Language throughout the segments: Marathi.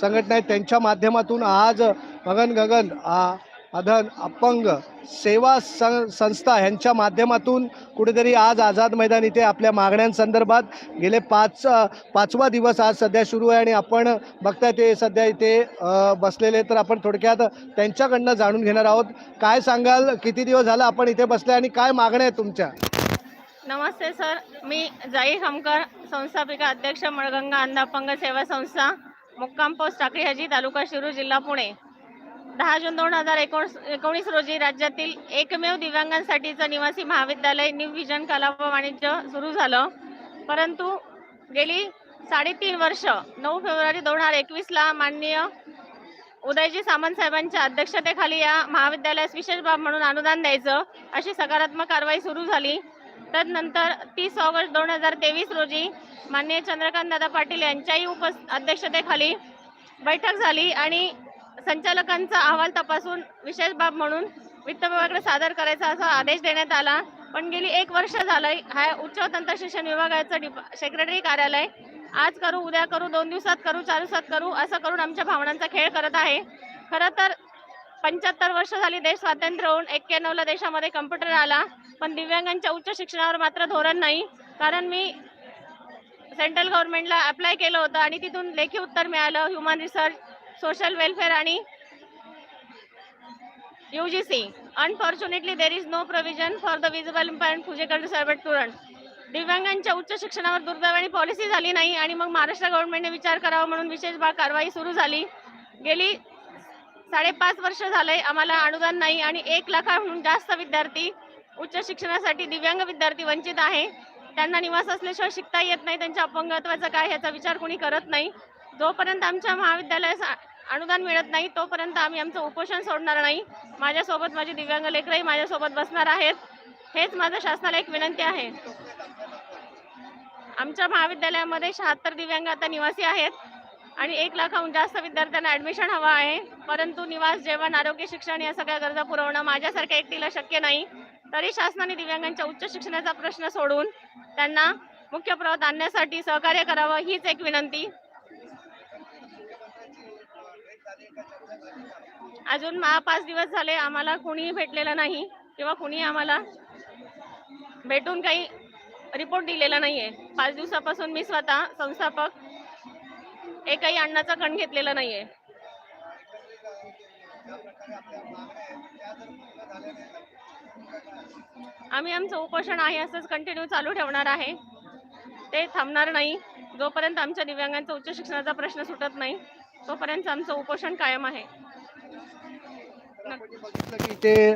संघटना आहेत त्यांच्या माध्यमातून आज गगन गगन आ, अधन अपंग सेवा सं संस्था ह्यांच्या माध्यमातून कुठेतरी आज आझाद मैदान इथे आपल्या मागण्यांसंदर्भात गेले पाच पाचवा दिवस आज सध्या सुरू आहे आणि आपण बघताय ते सध्या इथे बसलेले तर आपण थोडक्यात त्यांच्याकडनं जाणून घेणार आहोत. काय सांगाल? किती दिवस झाला आपण इथे बसले आणि काय मागण्या आहेत तुमच्या? नमस्ते सर. मी जाई खामकर संस्थापिका अध्यक्ष मळगंगा अंधापंग सेवा संस्था. मुक्काम पोस्ट टाकळी हजी तालुका शिरूर जिल्हा पुणे. दहा जून दोन हजार एकोणीस एकोणीस रोजी राज्यातील एकमेव दिव्यांगांसाठीचं निवासी महाविद्यालय न्यू विजन कला व वाणिज्य सुरू झालं. परंतु गेली साडेतीन वर्ष नऊ फेब्रुवारी दोन हजार एकवीसला माननीय उदयजी सामंत साहेबांच्या अध्यक्षतेखाली या महाविद्यालयास विशेष बाब म्हणून अनुदान द्यायचं अशी सकारात्मक कारवाई सुरू झाली. तदनंतर तीस ऑगस्ट दोन हजार तेवीस रोजी माननीय चंद्रकांतदादा पाटील यांच्याही उप अध्यक्षतेखाली बैठक झाली आणि संचालकांचा अहवाल तपासून विशेष बाब म्हणून वित्त विभागाकडे सादर करायचा असा आदेश देण्यात आला. पण गेली एक वर्ष झालंय हा उच्च तंत्र शिक्षण विभागाचं डिपा सेक्रेटरी कार्यालय आज करू उद्या करू दोन दिवसात करू चार दिवसात करू असं करून आमच्या भावनांचा खेळ करत आहे. खरं तर पंच्याहत्तर वर्ष झाली देश स्वातंत्र्य होऊन एक्क्याण्णवला देशामध्ये कम्प्युटर आला. पण दिव्यांगांच्या उच्च शिक्षणावर मात्र धोरण नाही. कारण मी सेंट्रल गव्हर्नमेंटला अप्लाय केलं होतं आणि तिथून लेखी उत्तर मिळालं ह्युमन रिसर्च सोशल वेलफेअर आणि U G C unfortunately there is no provision for the visible important physical सर्वेट student दिव्यांगांच्या उच्च शिक्षणावर दुर्दैवाने पॉलिसी झाली नाही आणि मग महाराष्ट्र गव्हर्नमेंटने विचार करावा म्हणून विशेष भाग कारवाई सुरू झाली. गेली साडेपाच वर्ष झाले आम्हाला अनुदान नाही आणि एक लाखाहून जास्त विद्यार्थी उच्च शिक्षणासाठी दिव्यांग विद्यार्थी वंचित आहे. त्यांना निवास असल्याशिवाय शिकता येत नाही. त्यांच्या अपंगत्वाचा काय ह्याचा विचार कोणी करत नाही. जोपर्यंत आमच्या महाविद्यालयास अनुदान मिळत नाही तोपर्यंत आम्ही आमचं उपोषण सोडणार नाही. माझ्यासोबत माझे दिव्यांग लेकरही माझ्यासोबत बसणार आहेत. हेच माझं शासनाला एक विनंती आहे. आमच्या महाविद्यालयामध्ये शहात्तर दिव्यांग आता निवासी आहेत. आणि एक लाखाहून जास्त विद्यार्थ्यांना ॲडमिशन हवं आहे. परंतु निवास जेवण आरोग्य शिक्षण या सगळ्या गरजा पुरवणं माझ्यासारख्या एकटीला शक्य नाही. तरी शासनाने दिव्यांगांच्या उच्च शिक्षणाचा प्रश्न सोडून त्यांना मुख्य प्रवाहात आणण्यासाठी सहकार्य करावं हीच एक विनंती. अजून महा पाच दिवस झाले आम्हाला कुणीही भेटलेलं नाही किंवा कुणी आम्हाला भेटून काही रिपोर्ट दिलेला नाहीये. पाच दिवसापासून मी स्वतः संस्थापक एकही अन्नाचा कण घेतलेला नाहीये. आम्ही आमचं उपोषण आहे असंच कंटिन्यू चालू ठेवणार आहे. ते थांबणार नाही. जोपर्यंत आमच्या दिव्यांगांचा उच्च शिक्षणाचा प्रश्न सुटत नाही तोपर्यंत आमचं उपोषण कायम आहे. इथे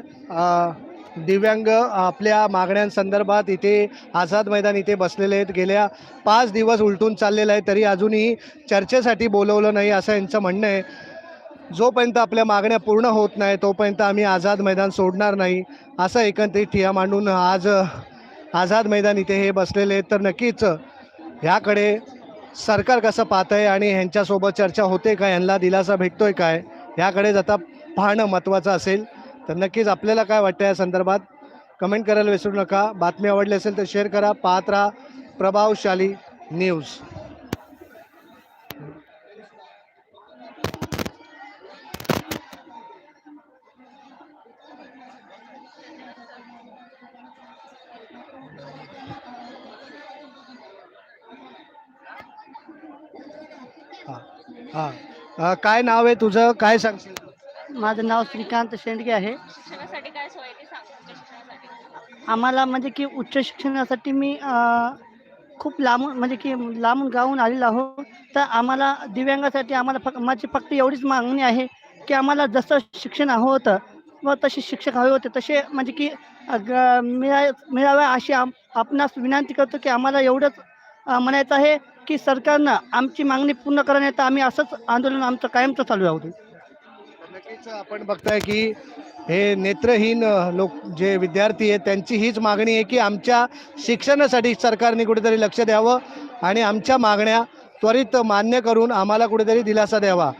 दिव्यांग आपल्या मागण्यांसंदर्भात इथे आझाद मैदान इथे बसलेले आहेत. गेल्या पाच दिवस उलटून चाललेलं आहे तरी अजूनही चर्चेसाठी बोलवलं नाही असं यांचं म्हणणं आहे. जोपर्यंत आपल्या मागण्या पूर्ण होत नाही तोपर्यंत आम्ही आझाद मैदान सोडणार नाही असं एकंदरीत ठिया मांडून आज आझाद मैदान इथे हे बसलेले आहेत. तर नक्कीच ह्याकडे सरकार कसं पाहत आहे आणि ह्यांच्यासोबत चर्चा होते का ह्यांना दिलासा भेटतोय काय ह्याकडे आता पाहणं महत्त्वाचं असेल. तर नक्कीच आपल्याला काय वाटतं या संदर्भात? कमेंट करायला विसरू नका. बातमी आवडली असेल तर शेअर करा. पाहत राहा. प्रभावशाली न्यूज. हां. अं, काय नाव आहे तुझं? काय सांगशील? माझं नाव श्रीकांत शेंडगे आहे. शिक्षणासाठी काय सोय आहे ते सांग उच्च शिक्षणासाठी. आम्हाला म्हणजे की उच्च शिक्षणासाठी मी अ, खूप लांबून म्हणजे की लांबून गावून आलेलो आहो तर आम्हाला दिव्यांगासाठी आम्हाला फक्त माझी फक्त एवढीच मागणी आहे की आम्हाला जसं शिक्षण हवं होतं व तसे शिक्षक हवे होते तसे म्हणजे की अ, ग- मिळा मिळाव्या अशी आम आपणास विनंती करतो की आम्हाला एवढंच अ, म्हणायचं आहे. की सरकारनं आमची मागणी पूर्ण करण्यात आम्ही असंच आंदोलन आमचं कायमचं चालू राहू दे. नक्कीच आपण बघताय की हे नेत्रहीन लोक जे विद्यार्थी आहेत त्यांची हीच मागणी आहे की आमच्या शिक्षणासाठी सरकारने कुठेतरी लक्ष द्यावं आणि आमच्या मागण्या त्वरित मान्य करून आम्हाला कुठेतरी दिलासा द्यावा.